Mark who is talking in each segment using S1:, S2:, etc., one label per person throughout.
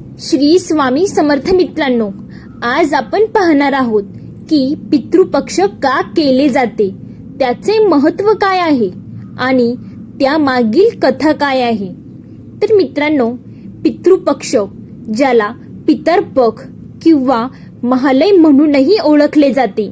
S1: श्री स्वामी समर्थ मित्रांनो आज आपण पाहणार आहोत की पितृपक्ष का केले जाते त्याचे महत्त्व काय आहे आणि त्यामागील कथा काय आहे. तर मित्रांनो पितृपक्ष ज्याला पितरपख किंवा महालय म्हणूनही ओळखले जाते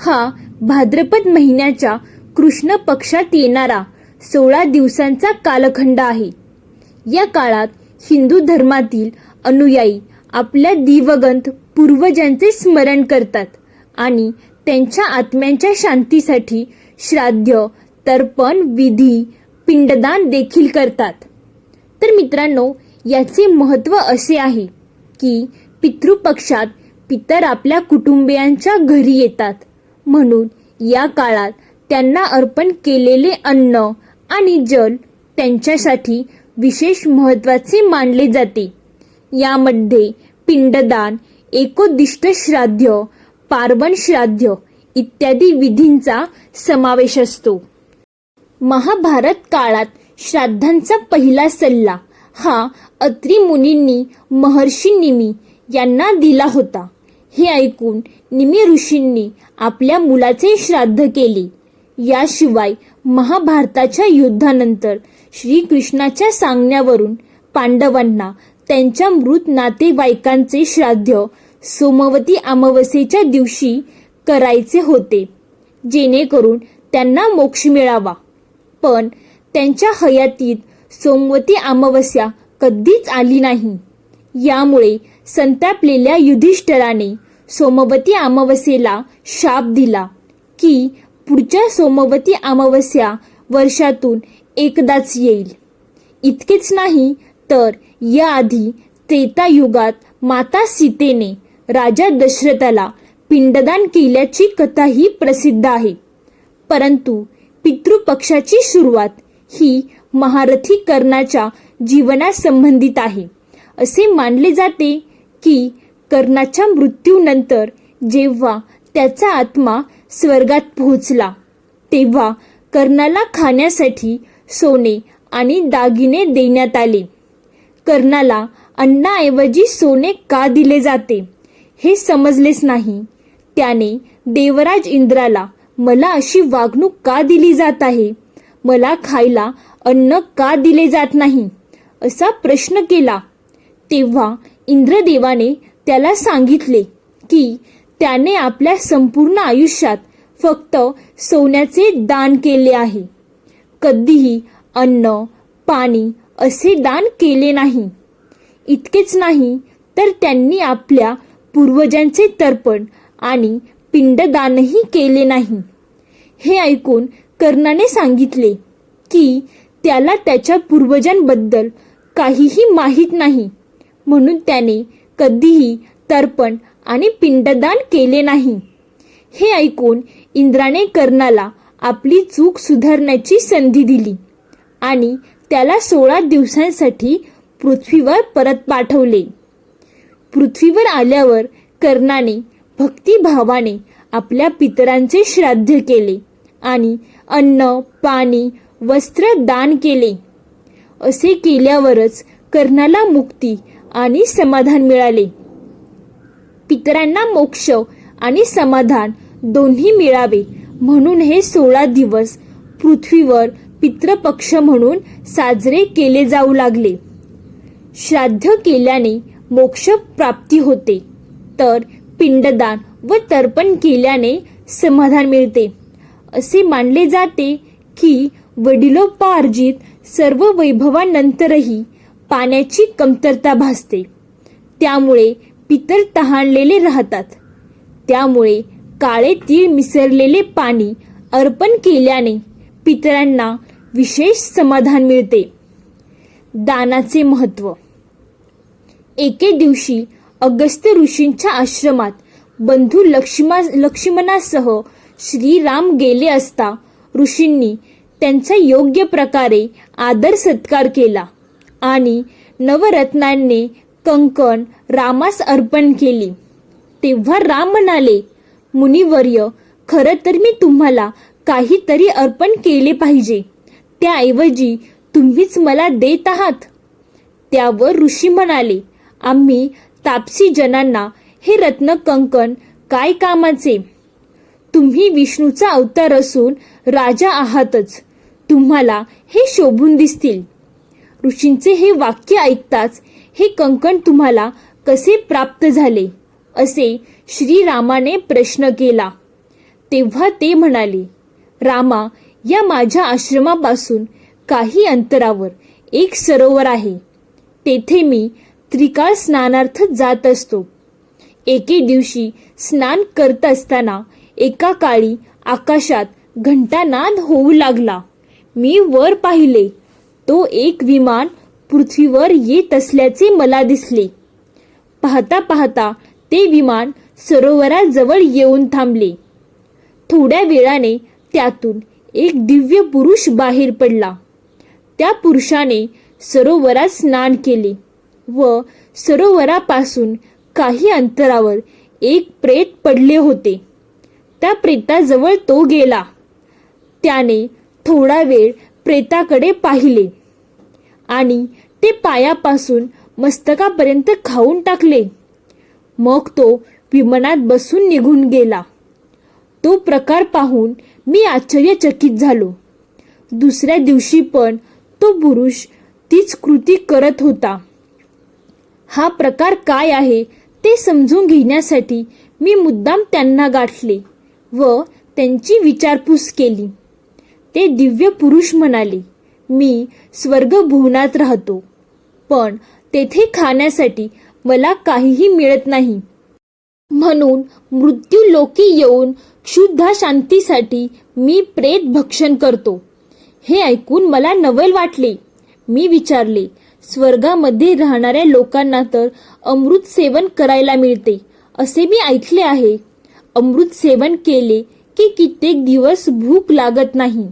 S1: हा भाद्रपद महिन्याच्या कृष्ण पक्षात येणारा सोळा दिवसांचा कालखंड आहे. या काळात हिंदू धर्मातील अनुयायी आपल्या दिवगंत पूर्वजांचे स्मरण करतात आणि त्यांच्या आत्म्यांच्या शांतीसाठी श्राद्ध तर्पण विधी पिंडदान देखील करतात. तर मित्रांनो याचे महत्त्व असे आहे की पितृपक्षात पितर आपल्या कुटुंबियांच्या घरी येतात. म्हणून या काळात त्यांना अर्पण केलेले अन्न आणि जल त्यांच्यासाठी विशेष महत्त्वाचे मानले जाते. यामध्ये पिंडदान एकोदिष्ट श्राद्ध पार्वण श्राद्ध इत्यादी विधींचा समावेश असतो. महाभारत काळात श्राद्धांचा पहिला सल्ला हा अत्री मुनींनी महर्षी निमी यांना दिला होता. हे ऐकून निमी ऋषींनी आपल्या मुलाचे श्राद्ध केले. याशिवाय महाभारताच्या युद्धानंतर श्रीकृष्णाच्या सांगण्यावरून पांडवांना त्यांच्या मृत नातेवाईकांचे श्राद्ध सोमवती अमावस्येच्या दिवशी करायचे होते. जेणेकरून त्यांना मोक्ष मिळावा. पण त्यांच्या हयातीत सोमवती अमावस्या कधीच आली नाही. यामुळे संतापलेल्या युधिष्ठराने सोमवती अमावस्येला शाप दिला की पुढच्या सोमवती अमावस्या वर्षातून एकदाच येईल. इतकेच नाही तर याआधी त्रेतायुगात माता सीतेने राजा दशरथाला पिंडदान केल्याची कथाही प्रसिद्ध आहे. परंतु पितृपक्षाची सुरुवात ही महारथी कर्णाच्या जीवनासंबंधित आहे. असे मानले जाते की कर्णाच्या मृत्यूनंतर जेव्हा त्याचा आत्मा स्वर्गात पोहोचला तेव्हा कर्णाला खाण्यासाठी सोने आणि दागिने देण्यात आले. कर्णाला अन्नाऐवजी सोने का दिले जाते? हे समजलेच नाही. त्याने देवराज इंद्राला मला अशी वागणूक का दिली जात आहे? मला खायला अन्न का दिले जात नाही? असा प्रश्न केला. तेव्हा इंद्रदेवाने त्याला सांगितले की त्याने आपल्या संपूर्ण आयुष्यात फक्त सोन्याचे दान केले आहे. कधीही अन्न पाणी असे दान केले नाही. इतकेच नाही तर त्यांनी आपल्या पूर्वजांचे तर्पण आणि पिंडदानही केले नाही. हे ऐकून कर्णाने सांगितले की त्याला त्याच्या पूर्वजांबद्दल काहीही माहीत नाही. म्हणून त्याने कधीही तर्पण आणि पिंडदान केले नाही. हे ऐकून इंद्राने कर्णाला आपली चूक सुधारण्याची संधी दिली आणि त्याला सोळा दिवसांसाठी पृथ्वीवर परत पाठवले. पृथ्वीवर आल्यावर कर्णाने भक्तिभावाने आपल्या पितरांचे श्राद्ध केले आणि अन्न पाणी वस्त्र दान केले. असे केल्यावरच कर्णाला मुक्ती आणि समाधान मिळाले. पितरांना मोक्ष आणि समाधान दोन्ही मिळावे म्हणून हे सोळा दिवस पृथ्वीवर पितृपक्ष म्हणून साजरे केले जाऊ लागले. श्राद्ध केल्याने मोक्ष प्राप्ती होते. तर पिंडदान व तर्पण केल्याने समाधान मिळते. असे मानले जाते की वडिलोपार्जित सर्व वैभवानंतरही पाण्याची कमतरता भासते. त्यामुळे पितर तहानलेले राहतात. त्यामुळे काळे तीळ मिसरलेले पाणी अर्पण केल्याने पितरांना विशेष समाधान मिळते. दानाचे महत्त्व एके दिवशी अगस्त्य ऋषींच्या आश्रमात बंधू लक्ष्मा लक्ष्मणासह श्रीराम गेले असता ऋषींनी त्यांचा योग्य प्रकारे आदर सत्कार केला आणि नवरत्नांनी कंकण रामास अर्पण केली. तेव्हा राम म्हणाले मुनिवर्य खरं तर मी तुम्हाला काहीतरी अर्पण केले पाहिजे. त्याऐवजी तुम्हीच मला देत आहात. त्यावर ऋषी म्हणाले आम्ही तापसी जनांना हे रत्न कंकण काय कामाचे? तुम्ही विष्णूचा अवतार असून राजा आहातच. तुम्हाला हे शोभून दिसतील. ऋषींचे हे वाक्य ऐकताच हे कंकण तुम्हाला कसे प्राप्त झाले? असे श्रीरामाने प्रश्न केला. तेव्हा ते म्हणाले रामा या माझ्या आश्रमापासून काही अंतरावर एक सरोवर आहे. तेथे मी त्रिकाळ स्नानार्थ जात असतो. एके दिवशी स्नान करत असताना एका काळी आकाशात घंटानाद होऊ लागला. मी वर पाहिले. तो एक विमान पृथ्वीवर येत असल्याचे मला दिसले. पाहता पाहता ते विमान सरोवराजवळ येऊन थांबले. थोड्या वेळाने त्यातून एक दिव्य पुरुष बाहेर पडला. त्या पुरुषाने सरोवरात स्नान केले व सरोवरापासून काही अंतरावर एक प्रेत पडले होते. त्या प्रेताजवळ तो गेला. त्याने थोडा वेळ प्रेताकडे पाहिले आणि ते पायापासून मस्तकापर्यंत खाऊन टाकले. मग तो विमानात बसून निघून गेला. तो प्रकार पाहून मी आश्चर्यचकित झालो. दुसऱ्या दिवशी पण तो पुरुष तीच कृती करत होता. हा प्रकार काय आहे ते समजून घेण्यासाठी मी मुद्दाम त्यांना गाठले व त्यांची विचारपूस केली. ते दिव्य पुरुष म्हणाले मी स्वर्गभुवनात राहतो पण तेथे खाण्यासाठी मला काहीही मिळत नाही. म्हणून मृत्यू लोकी येऊन शुद्ध शांतीसाठी मी प्रेत भक्षण करतो. हे ऐकून मला नवल वाटले. मी विचारले स्वर्गामध्ये राहणाऱ्या लोकांना तर अमृत सेवन करायला मिळते असे मी ऐकले आहे. अमृत सेवन केले की कित्येक दिवस भूक लागत नाही.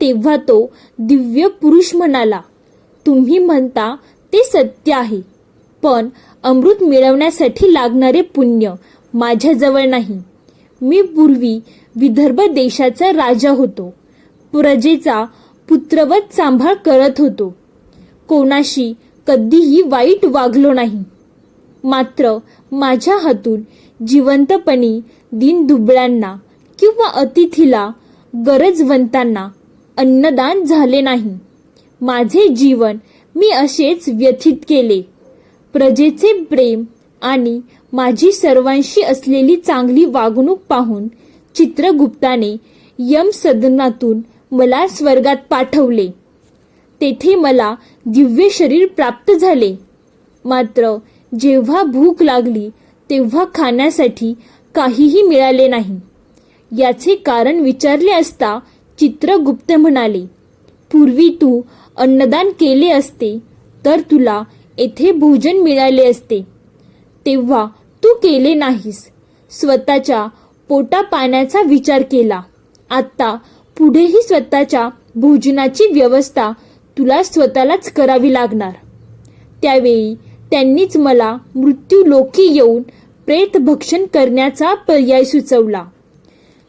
S1: तेव्हा तो दिव्य पुरुष म्हणाला तुम्ही म्हणता ते सत्य आहे पण अमृत मिळवण्यासाठी लागणारे पुण्य माझ्याजवळ नाही. मी पूर्वी विदर्भ देशाचा राजा होतो. प्रजेचा पुत्रवत सांभाळ करत होतो. कोणाशी कधीही वाईट वागलो नाही. मात्र माझ्या हातून जिवंतपणी दिनदुबळ्यांना किंवा अतिथीला गरजवंतांना अन्नदान झाले नाही. माझे जीवन मी असेच व्यथित केले. प्रजेचे प्रेम आणि माझी सर्वांशी असलेली चांगली वागणूक पाहून चित्रगुप्ताने यम सदनातून मला स्वर्गात पाठवले. तेथे मला दिव्य शरीर प्राप्त झाले. मात्र जेव्हा भूक लागली तेव्हा खाण्यासाठी काहीही मिळाले नाही. याचे कारण विचारले असता चित्रगुप्त म्हणाले पूर्वी तू अन्नदान केले असते तर तुला येथे भोजन मिळाले असते. तेव्हा तू केले नाहीस. स्वतःच्या पोटा पाण्याचा विचार केला. आता पुढेही स्वतःच्या भोजनाची व्यवस्था तुला स्वतःलाच करावी लागणार. त्यावेळी त्यांनीच मला मृत्यू लोकी येऊन प्रेत भक्षण करण्याचा पर्याय सुचवला.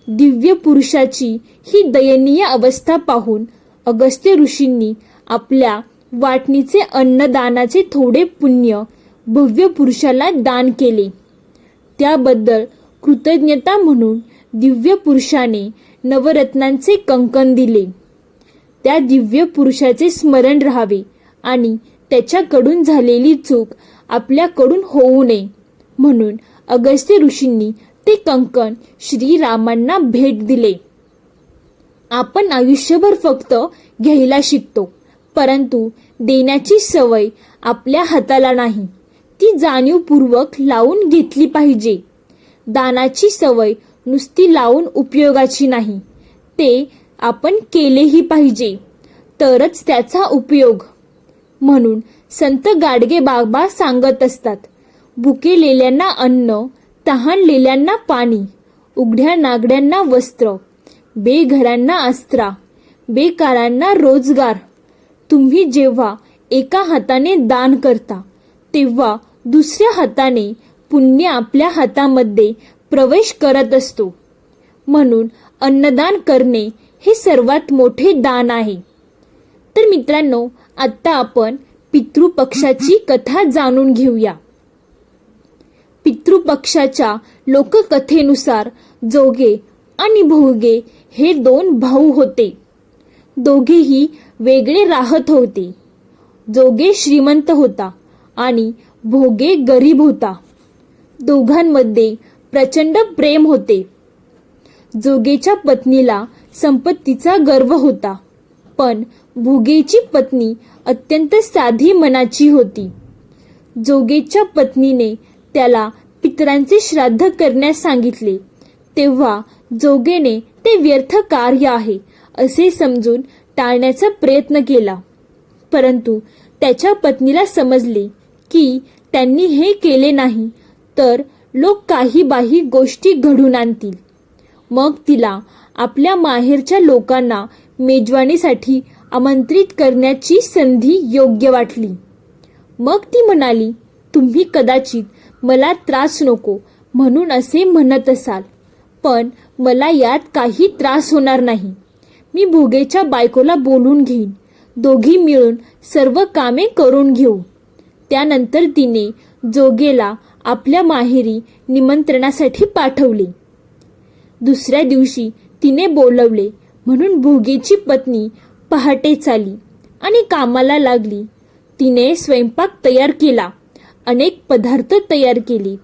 S1: दिव्य पुरुषाची ही दयनीय अवस्था पाहून अगस्त्य ऋषींनी आपल्या वाटणीचे अन्नदानाचे थोडे पुण्य भव्य पुरुषाला दान केले. त्याबद्दल कृतज्ञता म्हणून दिव्य पुरुषाने नवरत्नांचे कंकण दिले. त्या दिव्य पुरुषाचे स्मरण राहावे आणि त्याच्याकडून झालेली चूक आपल्याकडून होऊ नये म्हणून अगस्त्य ऋषींनी ते कंकण श्रीरामांना भेट दिले. आपण आयुष्यभर फक्त घ्यायला शिकतो परंतु देण्याची सवय आपल्या हाताला नाही. ती जाणीवपूर्वक लावून घेतली पाहिजे. दानाची सवय नुसती लावून उपयोगाची नाही. ते आपण केलेही पाहिजे. तरच त्याचा उपयोग. म्हणून संत गाडगे बाबा सांगत असतात भुकेलेल्यांना अन्न तहानलेल्यांना पाणी उघड्या नागड्यांना वस्त्र बेघरांना अस्त्रा बेकारांना रोजगार. तुम्ही जेव्हा एका हाताने दान करता तेव्हा दुसऱ्या हाताने पुण्य आपल्या हातामध्ये प्रवेश करत असतो. म्हणून अन्नदान करणे हे सर्वात मोठे दान आहे. तर मित्रांनो आत्ता आपण पितृपक्षाची कथा जाणून घेऊया. पितृपक्षाच्या लोककथेनुसार जोगे आणि भोगे हे दोन भाऊ होते. दोघेही वेगळे राहत होते. जोगे श्रीमंत होता आणि भोगे गरीब होता. दोघांमध्ये प्रचंड प्रेम होते. जोगेच्या पत्नीला संपत्तीचा गर्व होता. पण भोगेची पत्नी अत्यंत साधी मनाची होती. जोगेच्या पत्नीने त्याला पितरांचे श्राद्ध करण्यास सांगितले. तेव्हा जोगेने ते व्यर्थ कार्य आहे असे समजून टाळण्याचा प्रयत्न केला. परंतु त्याच्या पत्नीला समजले की त्यांनी हे केले नाही तर लोक काही बाही गोष्टी घडून आणतील. मग तिला आपल्या माहेरच्या लोकांना मेजवानीसाठी आमंत्रित करण्याची संधी योग्य वाटली. मग ती म्हणाली तुम्ही कदाचित मला त्रास नको म्हणून असे म्हणत असाल पण मला यात काही त्रास होणार नाही. मी भोगेच्या बायकोला बोलून घेईन. दोघी मिळून सर्व कामे करून घेऊ. त्यानंतर तिने जोगेला आपल्या माहेरी निमंत्रणासाठी पाठवले. दुसऱ्या दिवशी तिने बोलवले म्हणून भोगेची पत्नी पहाटे चाली आणि कामाला लागली. तिने स्वयंपाक तयार केला अनेक पदार्थ तयार केले.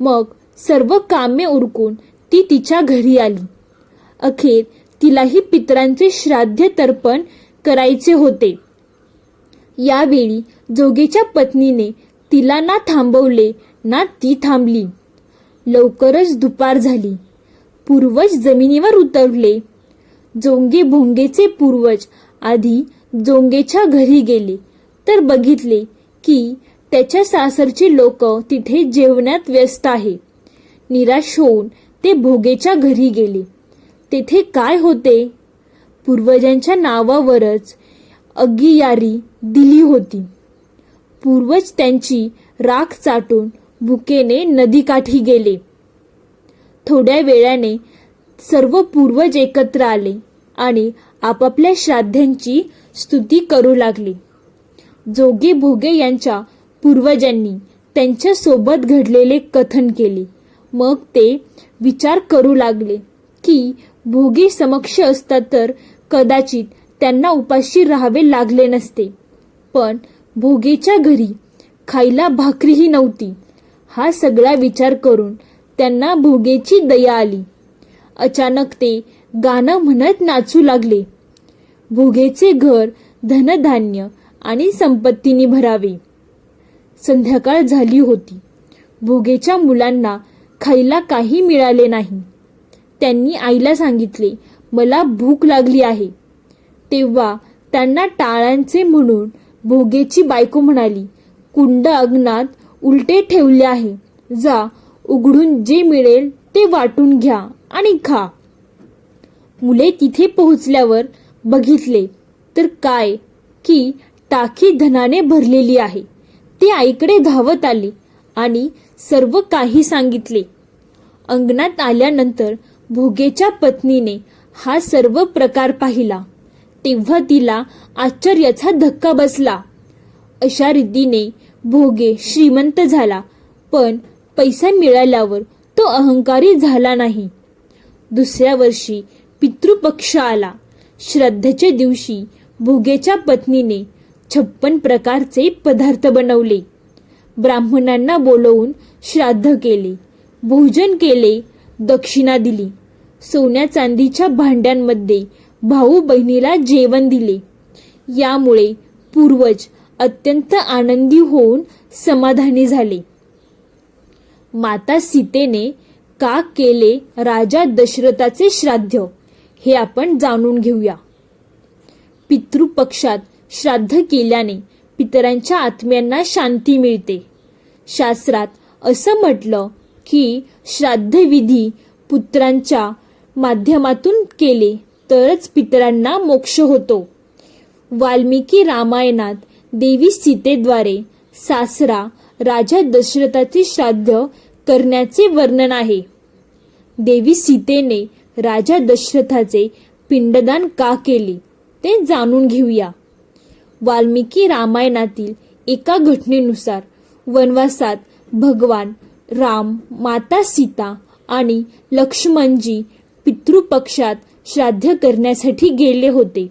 S1: मग सर्व कामे उरकून ती तिच्या घरी आली. अखेर तिलाही पितरांचे श्राद्ध तर्पण करायचे होते. यावेळी जोगेच्या पत्नीने तिला ना थांबवले ना ती थांबली. लवकरच दुपार झाली. पूर्वज जमिनीवर उतरले. जोंगे भोंगेचे पूर्वज आधी जोंगेच्या घरी गेले तर बघितले की त्याच्या सासरचे लोक तिथे जेवण्यात व्यस्त आहे. निराश होऊन ते भोगेच्या घरी गेले. तेथे काय होते? पूर्वजांच्या नावावरच अगियारी दिली होती. पूर्वज त्यांची राख चाटून भुकेने नदीकाठी गेले. थोड्या वेळाने सर्व पूर्वज एकत्र आले आणि आपापल्या श्राद्धांची स्तुती करू लागले. जोगे भोगे यांच्या पूर्वजांनी त्यांच्यासोबत घडलेले कथन केले. मग ते विचार करू लागले की भोगे समक्ष असता तर कदाचित त्यांना उपाशी राहावे लागले नसते. पण भोगेच्या घरी खायला भाकरीही नव्हती. हा सगळा विचार करून त्यांना भोगेची दया आली. अचानक ते गाणं म्हणत नाचू लागले. भोगेचे घर धनधान्य आणि संपत्तीने भरावे. संध्याकाळ झाली होती. भोगेच्या मुलांना खायला काही मिळाले नाही. त्यांनी आईला सांगितले मला भूक लागली आहे. तेव्हा त्यांना टाळांचे म्हणून भोगेची बायको म्हणाली कुंड अग्नात उलटे ठेवले आहे. जा उघडून जे मिळेल ते वाटून घ्या आणि खा. मुले तिथे पोहोचल्यावर बघितले तर काय की टाकी धनाने भरलेली आहे. ते आईकडे धावत आले आणि सर्व काही सांगितले. अंगणात आल्यानंतर भोगेच्या पत्नीने हा सर्व प्रकार पाहिला. तेव्हा तिला आश्चर्याचा धक्का बसला. अशा रीतीने भोगे श्रीमंत झाला पण पैसा मिळाल्यावर तो अहंकारी झाला नाही. दुसऱ्या वर्षी पितृपक्ष आला. श्रद्धेच्या दिवशी भोगेच्या पत्नीने छप्पन प्रकारचे पदार्थ बनवले. ब्राह्मणांना बोलवून श्राद्ध केले भोजन केले दक्षिणा दिली सोन्या चांदीच्या भांड्यांमध्ये भाऊ बहिणीला जेवण दिले. यामुळे पूर्वज अत्यंत आनंदी होऊन समाधानी झाले. माता सीतेने का केले राजा दशरथाचे श्राद्ध हे आपण जाणून घेऊया. पितृपक्षात श्राद्ध केल्याने पितरांच्या आत्म्यांना शांती मिळते. शास्त्रात असं म्हटलं की श्राद्धविधी पुत्रांच्या माध्यमातून केले. तरच पितरांना मोक्ष होतो. वाल्मिकी रामायणात देवी सीतेद्वारे सासरा राजा दशरथाचे श्राद्ध करण्याचे वर्णन आहे. देवी सीतेने राजा दशरथाचे पिंडदान का केले ते जाणून घेऊया. वाल्मिकी रामायणातील एका घटनेनुसार वनवासात भगवान राम माता सीता आणि लक्ष्मणजी पितृपक्षात श्राद्ध करण्यासाठी गेले होते.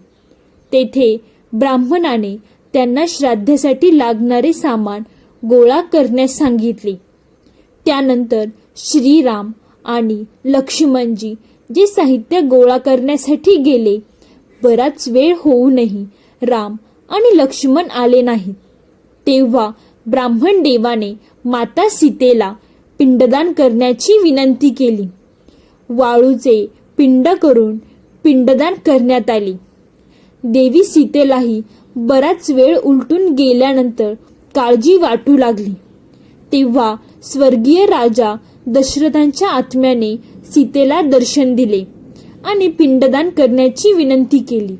S1: तेथे ब्राह्मणाने त्यांना श्राद्धासाठी लागणारे सामान गोळा करण्यास सांगितले. त्यानंतर श्रीराम आणि लक्ष्मणजी जे साहित्य गोळा करण्यासाठी गेले बराच वेळ होऊनही राम आणि लक्ष्मण आले नाहीत. तेव्हा ब्राह्मण देवाने माता सीतेला पिंडदान करण्याची विनंती केली. वाळूचे पिंड करून पिंडदान करण्यात आले. देवी सीतेलाही बराच वेळ उलटून गेल्यानंतर काळजी वाटू लागली. तेव्हा स्वर्गीय राजा दशरथांच्या आत्म्याने सीतेला दर्शन दिले आणि पिंडदान करण्याची विनंती केली.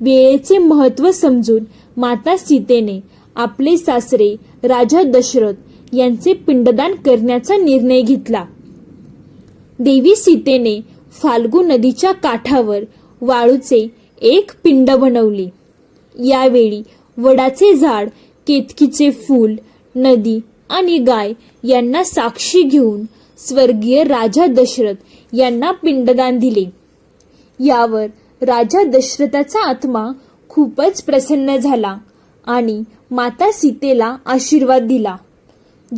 S1: वेळेचे महत्त्व समजून माता सीतेने आपले सासरे राजा दशरथ यांचे पिंडदान करण्याचा निर्णय घेतला. देवी सीतेने फाल्गू नदीच्या काठावर वाळूचे एक पिंड बनवले. यावेळी वडाचे झाड केतकीचे फूल नदी आणि गाय यांना साक्षी घेऊन स्वर्गीय राजा दशरथ यांना पिंडदान दिले. यावर राजा दशरथाचा आत्मा खूपच प्रसन्न झाला आणि माता सीतेला आशीर्वाद दिला.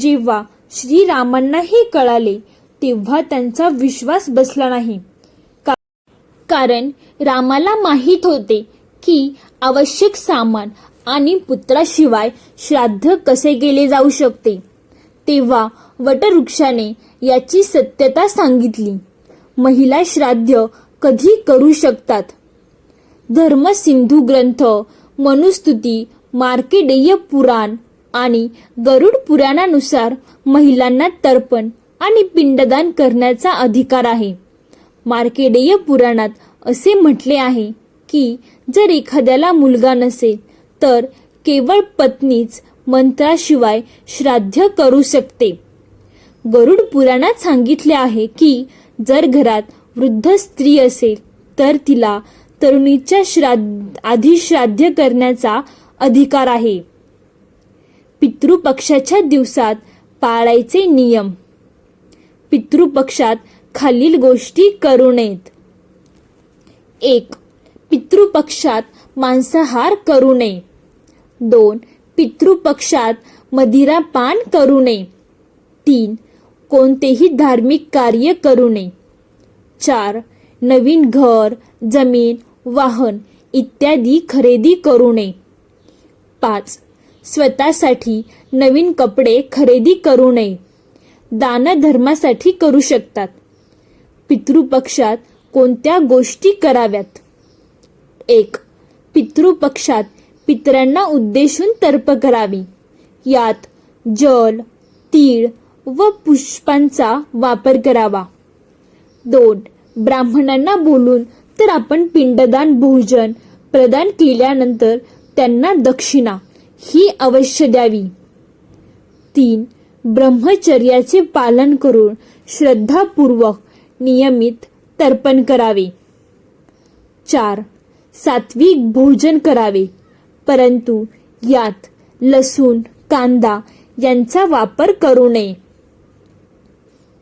S1: जेव्हा श्रीरामांना हे कळाले तेव्हा त्यांचा विश्वास बसला नाही. का- कारण रामाला माहीत होते की आवश्यक सामान आणि पुत्राशिवाय श्राद्ध कसे केले जाऊ शकते. तेव्हा वटवृक्षाने याची सत्यता सांगितली. महिला श्राद्ध कधी करू शकतात? धर्मसिंधू ग्रंथ मनुस्तुती मार्केडेय पुराण आणि गरुड पुराणानुसार महिलांना तर्पण आणि पिंडदान करण्याचा अधिकार आहे. मार्केडेय पुराणात असे म्हटले आहे की जर एखाद्याला मुलगा नसेल तर केवळ पत्नीच मंत्राशिवाय श्राद्ध करू शकते. गरुड पुराणात सांगितले आहे की जर घरात वृद्ध स्त्री असेल तर तिला तरुणीच्या श्राद्ध आधी श्राद्ध करण्याचा अधिकार आहे. पितृपक्षाच्या दिवसात पाळायचे नियम पितृपक्षात खालील गोष्टी करू नयेत. एक पितृपक्षात मांसाहार करू नये. दोन पितृपक्षात मदिरा पान करू नये. तीन कोणतेही धार्मिक कार्य करू नये. चार नवीन घर जमीन वाहन इत्यादी खरेदी करू नये. पाच स्वतःसाठी नवीन कपडे खरेदी करू नये. दानधर्मासाठी करू शकतात. पितृपक्षात कोणत्या गोष्टी कराव्यात? एक पितृपक्षात पितरांना उद्देशून तर्प करावी. यात जल तीळ व पुष्पांचा वापर करावा. दोन ब्राह्मणांना बोलून तर आपण पिंडदान भोजन प्रदान केल्यानंतर त्यांना दक्षिणा ही अवश्य द्यावी. तीन ब्रह्मचर्याचे पालन करून श्रद्धापूर्वक नियमित तर्पण करावे. चार. सात्विक भोजन करावे. परंतु यात लसूण कांदा यांचा वापर करू नये.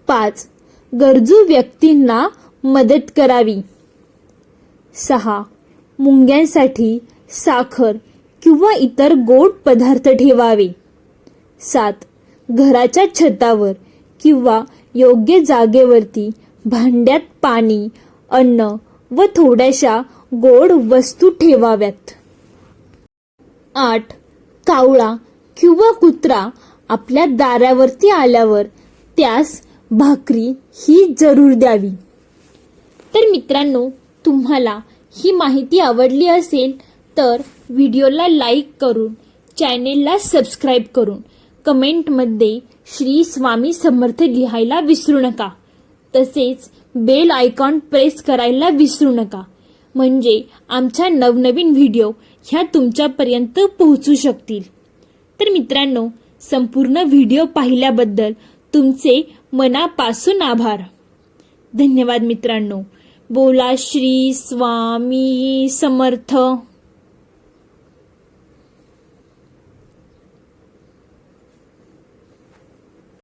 S1: पाच. गरजू व्यक्तींना मदत करावी. सहा. मुंग्यांसाठी साखर किंवा इतर गोड पदार्थ ठेवावे. सात. घराच्या छतावर किंवा योग्य जागेवरती भांड्यात पाणी अन्न व थोड्याशा गोड वस्तू ठेवाव्यात. आठ कावळा किंवा कुत्रा आपल्या दारावरती आल्यावर त्यास भाकरी ही जरूर द्यावी. तर मित्रांनो तुम्हाला ही माहिती आवडली असेल तर व्हिडिओला लाईक करून चॅनेलला सबस्क्राईब करून कमेंटमध्ये श्री स्वामी समर्थ लिहायला विसरू नका. तसेच बेल आयकॉन प्रेस करायला विसरू नका. म्हणजे आमच्या नवनवीन व्हिडिओ ह्या तुमच्यापर्यंत पोहोचू शकतील. तर मित्रांनो संपूर्ण व्हिडिओ पाहिल्याबद्दल तुमचे मनापासून आभार. धन्यवाद मित्रांनो. बोला श्री स्वामी समर्थ.